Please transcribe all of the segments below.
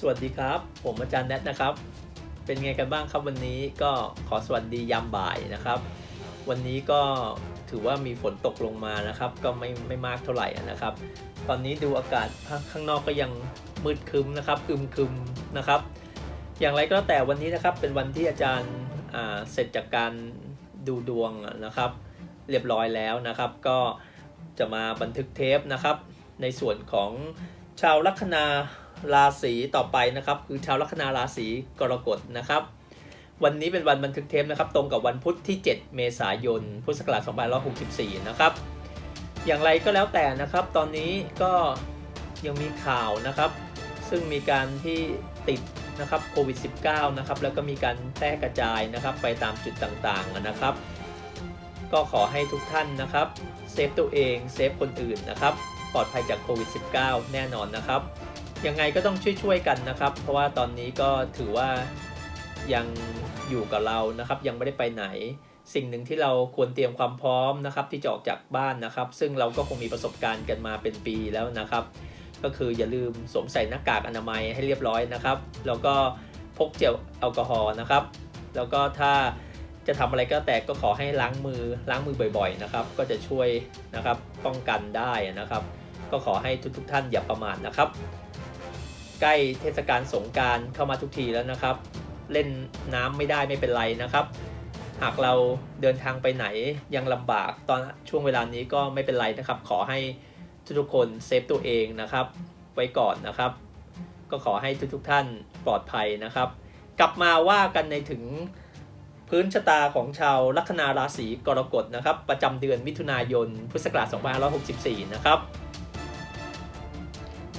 สวัสดีครับ ผมอาจารย์แนทนะครับ เป็นไงกันบ้างครับวันนี้ก็ขอสวัสดียามบ่ายนะครับ วันนี้ก็ถือว่ามีฝนตกลงมานะครับ ก็ไม่ไม่มากเท่าไหร่นะครับ ตอนนี้ดูอากาศข้างนอกก็ยังมืดคึมนะครับอึมคึมนะครับ อย่างไรก็แล้วแต่วันนี้นะครับเป็นวันที่อาจารย์เสร็จจากการดูดวงนะครับ เรียบร้อยแล้วนะครับ ก็จะมาบันทึกเทปนะครับ ในส่วนของชาวลัคนา ราศีต่อไปนะครับคือชาวลัคนาราศีกรกฎนะครับ วันนี้เป็นวันบันทึกเทปนะครับ ตรงกับวันพุธที่ 7 เมษายน พุทธศักราช2564 นะครับ อย่างไรก็แล้วแต่นะครับ ตอนนี้ก็ยังมีข่าวนะครับ ซึ่งมีการที่ติดนะครับโควิด -19 นะครับ แล้วก็มีการแพร่กระจายนะครับ ไปตามจุดต่างๆนะครับ ก็ขอให้ทุกท่านนะครับเซฟตัวเองเซฟคนอื่นนะครับ ปลอดภัยจากโควิด -19 แน่นอนนะครับ ยังไงก็ต้องช่วยๆกันนะครับ เพราะว่าตอนนี้ก็ถือว่ายังอยู่กับเรานะครับ ยังไม่ได้ไปไหน สิ่งหนึ่งที่เราควรเตรียมความพร้อมนะครับ ที่จะออกจากบ้านนะครับ ซึ่งเราก็คงมีประสบการณ์กันมาเป็นปีแล้วนะครับ ก็คืออย่าลืมสวมใส่หน้ากากอนามัยให้เรียบร้อยนะครับ แล้วก็พกเจลแอลกอฮอล์นะครับ แล้วก็ถ้าจะทำอะไรก็แต่ก็ขอให้ล้างมือล้างมือบ่อยๆนะครับ ก็จะช่วยนะครับป้องกันได้นะครับ ก็ขอให้ทุกๆท่านอย่าประมาทนะครับ ใกล้เทศกาลสงการเข้ามาทุกทีแล้วนะครับ เล่นน้ำไม่ได้ไม่เป็นไรนะครับ หากเราเดินทางไปไหนยังลำบากตอนช่วงเวลานี้ก็ไม่เป็นไรนะครับ ขอให้ทุกๆคนเซฟตัวเองนะครับ ไว้ก่อนนะครับ ก็ขอให้ทุกๆท่านปลอดภัยนะครับ กลับมาว่ากันในถึงพื้นชะตาของชาวลัคนาราศีกรกฎนะครับ ประจำเดือนมิถุนายนพุทธศักราช2564 นะครับ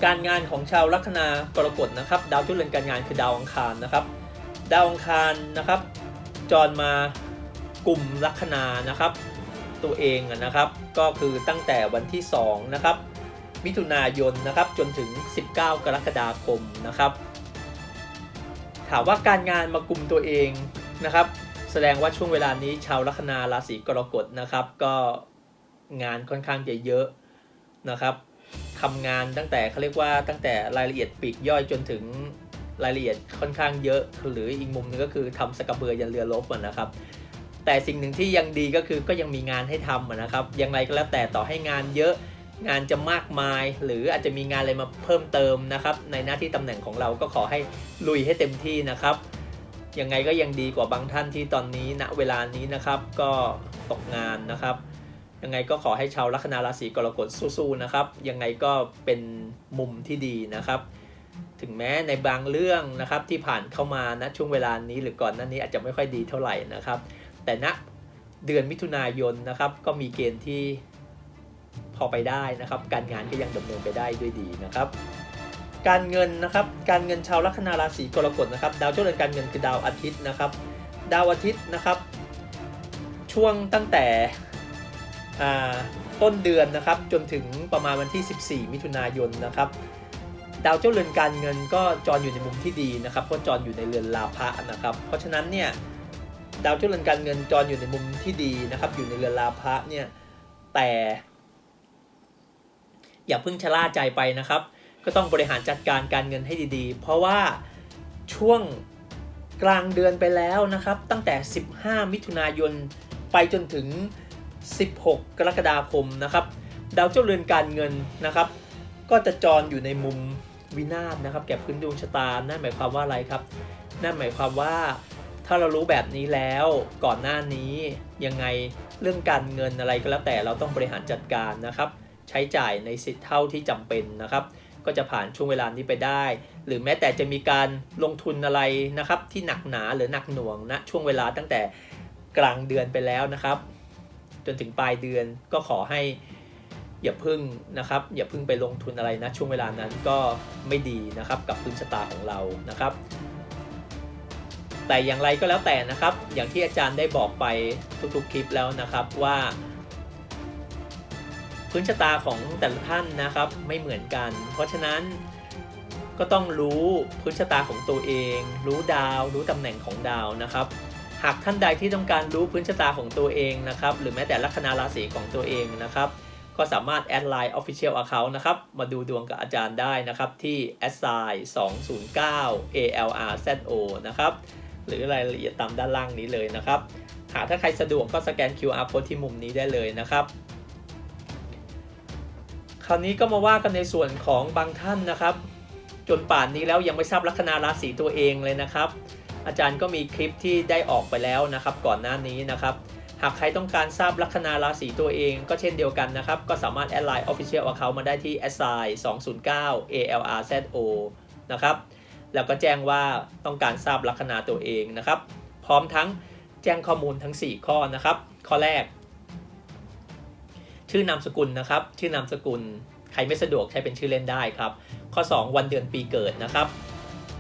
การงานของชาวลัคนากรกฎนะครับ ดาวจุลเรือนการงานคือดาวอังคารนะครับ ดาวอังคารนะครับ จรมากลุ่มลัคนานะครับ ตัวเองนะครับ ก็คือตั้งแต่วันที่2นะครับมิถุนายนนะครับจนถึง 19 กรกฎาคมนะครับ ถามว่าการงานมากลุ่มตัวเองนะครับ แสดงว่าช่วงเวลานี้ชาวลัคนาราศีกรกฎนะครับ ก็งานค่อนข้างจะเยอะนะครับ ทำงานตั้งแต่เขาเรียกว่าตั้งแต่รายละเอียดปีกย่อยจนถึงรายละเอียดค่อนข้างเยอะ หรืออีกมุมหนึงก็คือทำสกเบือยันเรือรบอะนะครับ แต่สิ่งหนึ่งที่ยังดีก็คือก็ยังมีงานให้ทำอะนะครับยังไงก็แล้วแต่ต่อให้งานเยอะงานจะมากมาย หรืออาจจะมีงานอะไรมาเพิ่มเติมนะครับ ในหน้าที่ตำแหน่งของเราก็ขอให้ลุยให้เต็มที่นะครับยังไงก็ยังดีกว่าบางท่านที่ตอนนี้ณเวลานี้นะครับ ก็ตกงานนะครับ ยังไงก็ขอให้ชาวลัคนาราศีกรกฎสู้ๆนะครับ ยังไงก็เป็นมุมที่ดีนะครับ ถึงแม้ในบางเรื่องนะครับที่ผ่านเข้ามานะช่วงเวลานี้หรือก่อนหน้านี้อาจจะไม่ค่อยดีเท่าไหร่นะครับ แต่ณเดือนมิถุนายนนะครับ ก็มีเกณฑ์ที่พอไปได้นะครับ การงานก็ยังดำเนินไปได้ด้วยดีนะครับ การเงินนะครับ การเงินชาวลัคนาราศีกรกฎนะครับ ดาวเจ้าเรือนการเงินคือดาวอาทิตย์นะครับ ดาวอาทิตย์นะครับ ช่วงตั้งแต่ ต้นเดือนนะครับจนถึงประมาณวันที่ 14 มิถุนายนนะครับดาวเจ้าเรือนการเงินก็จรอยู่ในมุมที่ดีนะครับเพราะจรอยู่ในเรือนลาภะนะครับ เพราะฉะนั้นเนี่ยดาวเจ้าเรือนการเงินจรอยู่ในมุมที่ดีนะครับ อยู่ในเรือนลาภะเนี่ยแต่ อย่าเพิ่งชะล่าใจไปนะครับ ก็ต้องบริหารจัดการการเงินให้ดีๆ เพราะว่าช่วงกลางเดือนไปแล้วนะครับ ตั้งแต่ 15 มิถุนายนไปจนถึง 16 กรกฎาคมนะครับ ดาวเจ้าเรือนการเงินนะครับ ก็จะจรอยู่ในมุมวินาศนะครับ แก่พื้นดวงชะตา นั่นหมายความว่าอะไรครับ นั่นหมายความว่าถ้าเรารู้แบบนี้แล้วก่อนหน้านี้ยังไงเรื่องการเงินอะไรก็แล้วแต่เราต้องบริหารจัดการนะครับ ใช้จ่ายในสิทธิ์เท่าที่จำเป็นนะครับ ก็จะผ่านช่วงเวลานี้ไปได้ หรือแม้แต่จะมีการลงทุนอะไรนะครับ ที่หนักหนาหรือหนักหน่วงณนะช่วงเวลาตั้งแต่กลางเดือนไปแล้วนะครับ จนถึงปลายเดือนก็ขอให้อย่าพึ่งนะครับ อย่าพึ่งไปลงทุนอะไรนะช่วงเวลานั้นก็ไม่ดีนะครับกับพื้นชะตาของเรานะครับ แต่อย่างไรก็แล้วแต่นะครับ อย่างที่อาจารย์ได้บอกไปทุกๆคลิปแล้วนะครับว่าพื้นชะตาของแต่ละท่านนะครับไม่เหมือนกัน เพราะฉะนั้นก็ต้องรู้พื้นชะตาของตัวเอง รู้ดาว รู้ตำแหน่งของดาวนะครับ หากท่านใดที่ต้องการรู้พื้นชะตาของตัวเองนะครับ หรือแม้แต่ลัคนาราศีของตัวเองนะครับ ก็สามารถแอดไลน์ Official Account นะครับ มาดูดวงกับอาจารย์ได้นะครับ ที่ a s s i 209 ALRZO นะครับ หรือรายละเอียดตามด้านล่างนี้เลยนะครับ หากถ้าใครสะดวกก็สแกน QR code ที่มุมนี้ได้เลยนะครับคราวนี้ก็มาว่ากันในส่วนของบางท่านนะครับ จนป่านนี้แล้วยังไม่ทราบลัคนาราศีตัวเองเลยนะครับ อาจารย์ก็มีคลิปที่ได้ออกไปแล้วนะครับ ก่อนหน้านี้นะครับ หากใครต้องการทราบลัคนาราศีตัวเองก็เช่นเดียวกันนะครับ ก็สามารถแอดไลน์ Official Account มาได้ที่ s i 209 ALRZO นะครับ แล้วก็แจ้งว่าต้องการทราบลัคนาตัวเองนะครับ พร้อมทั้งแจ้งข้อมูลทั้ง 4 ข้อนะครับ ข้อแรก ชื่อนามสกุลนะครับ ชื่อนามสกุล ใครไม่สะดวกใช้เป็นชื่อเล่นได้ครับ ข้อ 2 วันเดือนปีเกิดนะครับ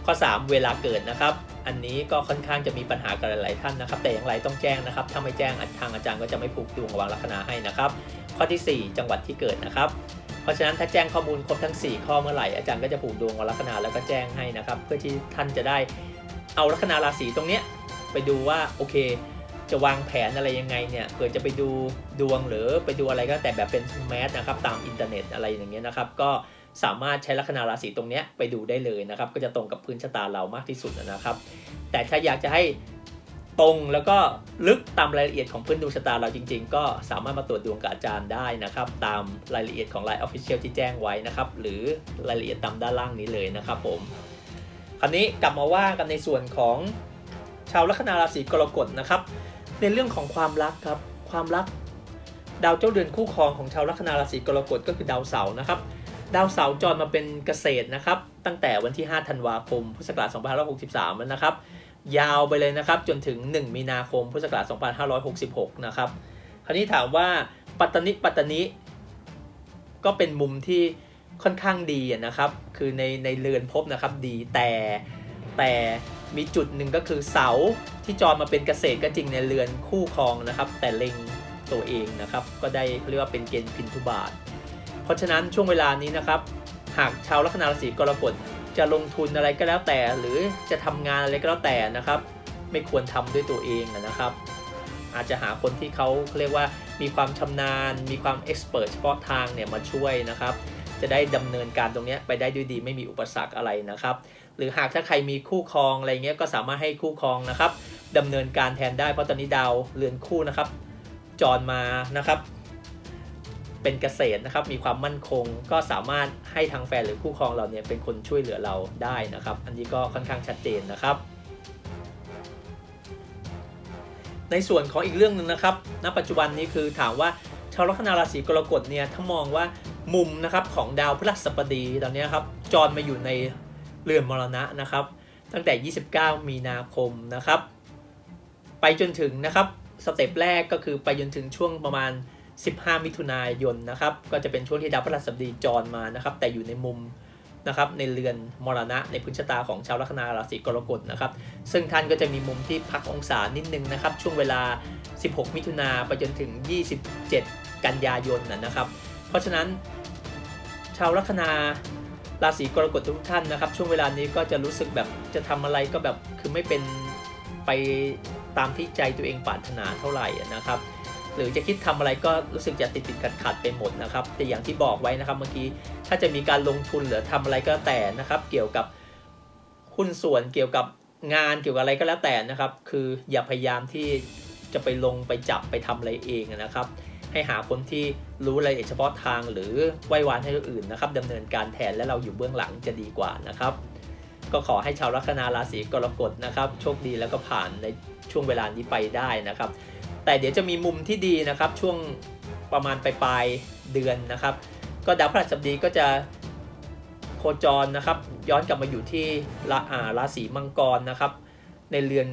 ข้อ 3 เวลาเกิดนะครับ อันนี้ก็ค่อนข้างจะมีปัญหากับหลายๆท่านนะครับ แต่อย่างไรต้องแจ้งนะครับ ถ้าไม่แจ้งทางอาจารย์ก็จะไม่ผูกดวงวางลัคนาให้นะครับ ข้อทีสี่ 4 จังหวัดที่เกิดนะครับ เพราะฉะนั้นถ้าแจ้งข้อมูลครบทั้ง 4 ข้อเมื่อไหร่อาจารย์ก็จะผูกดวงวางลัคนาแล้วก็แจ้งให้นะครับ เพื่อที่ท่านจะได้เอาลัคนาราศีตรงเนี้ยไปดูว่าโอเค จะวางแผนอะไรยังไงเนี่ยเผื่อจะไปดูดวงหรือไปดูอะไรก็แต่แบบเป็นแมสนะครับตามอินเทอร์เน็ตอะไรอย่างเงี้ยนะครับ ก็ สามารถใช้ลัคนาราศีตรงนี้ไปดูได้เลยนะครับ ก็จะตรงกับพื้นชะตาเรามากที่สุดนะครับ แต่ถ้าอยากจะให้ตรงแล้วก็ลึกตามรายละเอียดของพื้นดวงชะตาเราจริง ๆ ก็สามารถมาตรวจดวงกับอาจารย์ได้นะครับ ตามรายละเอียดของ Line Official ที่แจ้งไว้นะครับ หรือรายละเอียดตามด้านล่างนี้เลยนะครับผมคราวนี้กลับมาว่ากันในส่วนของชาวลัคนาราศีกรกฎนะครับ ในเรื่องของความรักครับความรัก ดาวเจ้าเดือนคู่ครองของชาวลัคนาราศีกรกฎก็คือดาวเสาร์นะครับ ดาวเสาร์จรมาเป็นเกษตรนะครับ ตั้งแต่วันที่ 5 ธันวาคม พุทธศักราช2563แล้วนะครับ ยาวไปเลยนะครับ จนถึง 1 มีนาคม พุทธศักราช2566 นะครับ คราวนี้ถามว่าปัตตนิปัตตนิก็เป็นมุมที่ค่อนข้างดีนะครับ คือในในเรือนภพนะครับดีแต่แต่มีจุดหนึ่งก็คือเสาที่จรมาเป็นเกษตรก็จริงในเรือนคู่ครองนะครับ แต่เล็งตัวเองนะครับ ก็ได้เรียกว่าเป็นเกณฑ์พินทุบาท เพราะฉะนั้นช่วงเวลานี้นะครับ หากชาวลัคนาราศีกรกฎจะลงทุนอะไรก็แล้วแต่ หรือจะทำงานอะไรก็แล้วแต่นะครับ ไม่ควรทำด้วยตัวเองนะครับ อาจจะหาคนที่เขาเรียกว่ามีความชำนาญ มีความเอ็กซ์เพรสเฉพาะทางเนี่ยมาช่วยนะครับ จะได้ดำเนินการตรงนี้ไปได้ด้วยดีไม่มีอุปสรรคอะไรนะครับ หรือหากถ้าใครมีคู่ครองอะไรเงี้ยก็สามารถให้คู่ครองนะครับดำเนินการแทนได้เพราะตอนนี้ดาวเรือนคู่นะครับจรมานะครับ เป็นเกษตรนะครับ มีความมั่นคงก็สามารถให้ทางแฟนหรือคู่ครองเราเนี่ยเป็นคนช่วยเหลือเราได้นะครับ อันนี้ก็ค่อนข้างชัดเจนนะครับ ในส่วนของอีกเรื่องหนึ่งนะครับ ณ ปัจจุบันนี้คือถามว่าชาวลัคนาราศีกรกฎเนี่ยถ้ามองว่ามุมนะครับของดาวพฤหัสบดีตอนนี้ครับจรมาอยู่ในเรือนมรณะนะครับ ตั้งแต่ 29 มีนาคมนะครับ ไปจนถึงนะครับสเต็ปแรกก็คือไปจนถึงช่วงประมาณ 15 มิถุนายนนะครับ ก็จะเป็นช่วงที่ดาวพฤหัสบดีจรมานะครับ แต่อยู่ในมุมนะครับในเรือนมรณะในพื้นชะตาของชาวลัคนาราศีกรกฎนะครับ ซึ่งท่านก็จะมีมุมที่พักองศานิดนึงนะครับ ช่วงเวลา 16 มิถุนาไปจนถึง 27 กันยายนนะนะครับ เพราะฉะนั้น ชาวลัคนาราศีกรกฎทุกท่านนะครับ ช่วงเวลานี้ก็จะรู้สึกแบบจะทำอะไรก็แบบคือไม่เป็นไปตามที่ใจตัวเองปรารถนาเท่าไหร่นะครับ หรือจะคิดทำอะไรก็รู้สึกจะติดติดขัดขัดไปหมดนะครับ แต่อย่างที่บอกไว้นะครับเมื่อกี้ถ้าจะมีการลงทุนหรือทำอะไรก็แต่นะครับ เกี่ยวกับหุ้นส่วนเกี่ยวกับงานเกี่ยวกับอะไรก็แล้วแต่นะครับ คืออย่าพยายามที่จะไปลงไปจับไปทำอะไรเองนะครับ ให้หาคนที่รู้รายละเอียดเฉพาะทางหรือไหว้วานให้คนอื่นนะครับดำเนินการแทนและเราอยู่เบื้องหลังจะดีกว่านะครับ ก็ขอให้ชาวลัคนาราศีกรกฎนะครับ โชคดีแล้วก็ผ่านในช่วงเวลานี้ไปได้นะครับ แต่เดี๋ยวจะมีมุมที่ดีนะครับ ช่วงประมาณปลายเดือนนะครับ ก็ดาวพฤหัสบดีก็จะโคจรนะครับ ย้อนกลับมาอยู่ที่ราอาราศีมังกรนะครับ ในเรือน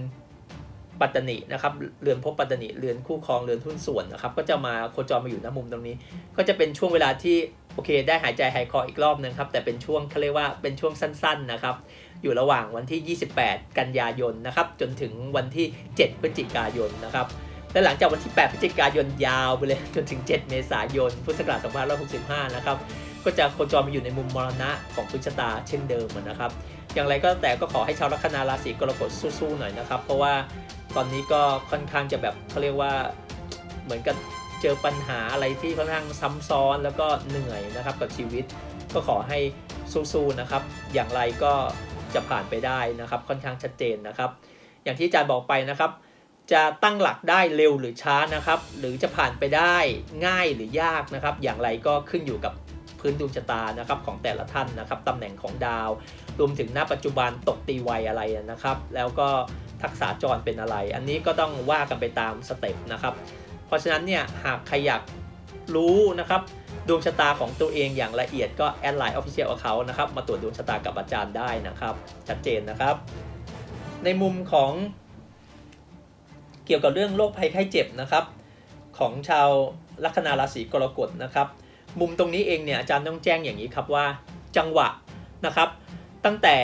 ปัตตนินะครับเรือนภพปัตตนิเรือนคู่ครองเรือนหุ้นส่วนนะครับ ก็จะมาโคจรมาอยู่ณมุมตรงนี้ ก็จะเป็นช่วงเวลาที่โอเค ได้หายใจหายคออีกรอบนึงครับแต่เป็นช่วงเขาเรียกว่าเป็นช่วงสั้นๆนะครับ อยู่ระหว่างวันที่ 28 กันยายนนะครับ จนถึงวันที่ 7 พฤศจิกายนนะครับ และหลังจากวันที่ 8 พฤศจิกายนยาวไปเลยจนถึง 7 เมษายน พุทธศักราช2565 นะครับ ก็จะโคจรมาอยู่ในมุมมรณะของพฤษตาเช่นเดิมนะครับ อย่างไรก็แต่ก็ขอให้ชาวลัคนาราศีกรกฎสู้ๆหน่อยนะครับ เพราะว่าตอนนี้ก็ค่อนข้างจะแบบเขาเรียกว่าเหมือนกับเจอปัญหาอะไรที่ค่อนข้างซ้ำซ้อนแล้วก็เหนื่อยนะครับกับชีวิต ก็ขอให้สู้ๆนะครับ อย่างไรก็จะผ่านไปได้นะครับ ค่อนข้างชัดเจนนะครับ อย่างที่อาจารย์บอกไปนะครับ จะตั้งหลักได้เร็วหรือช้านะครับ หรือจะผ่านไปได้ง่ายหรือยากนะครับ อย่างไรก็ขึ้นอยู่กับพื้นดวงชะตานะครับของแต่ละท่านนะครับตำแหน่งของดาว รวมถึงณปัจจุบันตกตีวัยอะไรนะครับ แล้วก็ทักษะจรเป็นอะไร อันนี้ก็ต้องว่ากันไปตามสเต็ปนะครับ เพราะฉะนั้นเนี่ยหากใครอยากรู้นะครับดวงชะตาของตัวเองอย่างละเอียดก็แอดไลน์ Official Account นะครับมาตรวจดวงชะตากับอาจารย์ได้นะครับ ชัดเจนนะครับ ในมุมของ เกี่ยวกับเรื่องโรคภัยไข้เจ็บนะครับของชาวลัคนาราศีกรกฎนะครับ มุมตรงนี้เองเนี่ยอาจารย์ต้องแจ้งอย่างนี้ครับว่าจังหวะนะครับ ตั้งแต่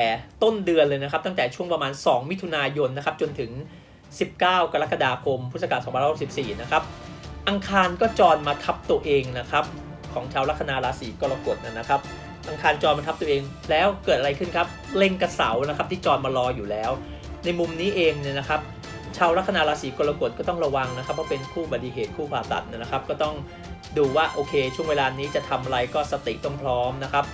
ต้นเดือนเลยนะครับ ตั้งแต่ช่วงประมาณ 2 มิถุนายนนะครับจนถึง 19 กรกฎาคม พุทธศักราช2564นะครับอังคารก็จรมาทับตัวเองนะครับ ของชาวลัคนาราศีกรกฎนะครับอังคารจรมาทับตัวเอง แล้วเกิดอะไรขึ้นครับเล็งกระเสานะครับที่จรมารออยู่แล้ว ในมุมนี้เองเนี่ยนะครับ ชาวลัคนาราศีกรกฎก็ต้องระวังนะครับเพราะเป็นคู่อุบัติเหตุคู่ผ่าตัดนะครับ ก็ต้องดูว่าโอเค ช่วงเวลานี้จะทำอะไรก็สติต้องพร้อมนะครับ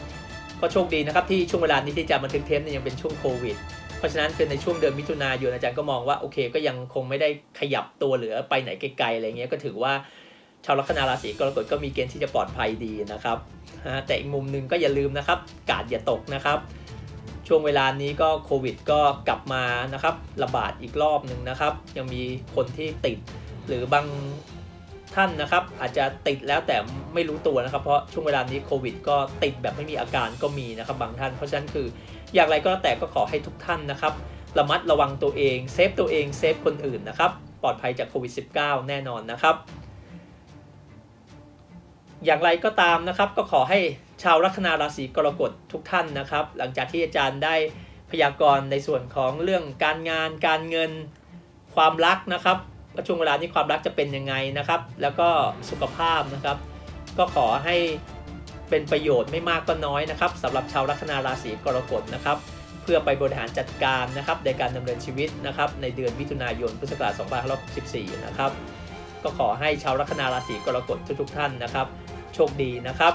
ก็โชคดีนะครับที่ช่วงเวลานี้ที่จะบันทึกเทปนี่ยังเป็นช่วงโควิด เพราะฉะนั้นคือในช่วงเดือนมิถุนายนอาจารย์ก็มองว่าโอเค ก็ยังคงไม่ได้ขยับตัวเหลือไปไหนไกลๆอะไรเงี้ยก็ถือว่าชาวลัคนาราศีกรกฎก็มีเกณฑ์ที่จะปลอดภัยดีนะครับแต่อีกมุมหนึ่งก็อย่าลืมนะครับ กาดอย่าตกนะครับ ช่วงเวลานี้ก็โควิดก็กลับมานะครับระบาดอีกรอบหนึ่งนะครับ ยังมีคนที่ติด หรือบางท่านนะครับ อาจจะติดแล้วแต่ไม่รู้ตัวนะครับ เพราะช่วงเวลานี้โควิด ก็ติดแบบไม่มีอาการก็มีนะครับบางท่าน เพราะฉะนั้นคืออย่างไรก็แล้วแต่ก็ขอให้ทุกท่านนะครับระมัดระวังตัวเองเซฟตัวเองเซฟคนอื่นนะครับ ปลอดภัยจากโควิด -19 แน่นอนนะครับ อย่างไรก็ตามนะครับก็ขอให้ ชาวลัคนาราศีกรกฎทุกท่านนะครับ หลังจากที่อาจารย์ได้พยากรณ์ในส่วนของเรื่องการงาน การเงิน ความรักนะครับว่าช่วงเวลานี้ความรักจะเป็นยังไงนะครับ แล้วก็สุขภาพนะครับ ก็ขอให้เป็นประโยชน์ไม่มากก็น้อยนะครับสำหรับชาวลัคนาราศีกรกฎนะครับ เพื่อไปบริหารจัดการนะครับในการดำเนินชีวิตนะครับ ในเดือนมิถุนายนพุทธศักราช2564นะครับ ก็ขอให้ชาวลัคนาราศีกรกฎทุกๆท่านนะครับ โชคดีนะครับ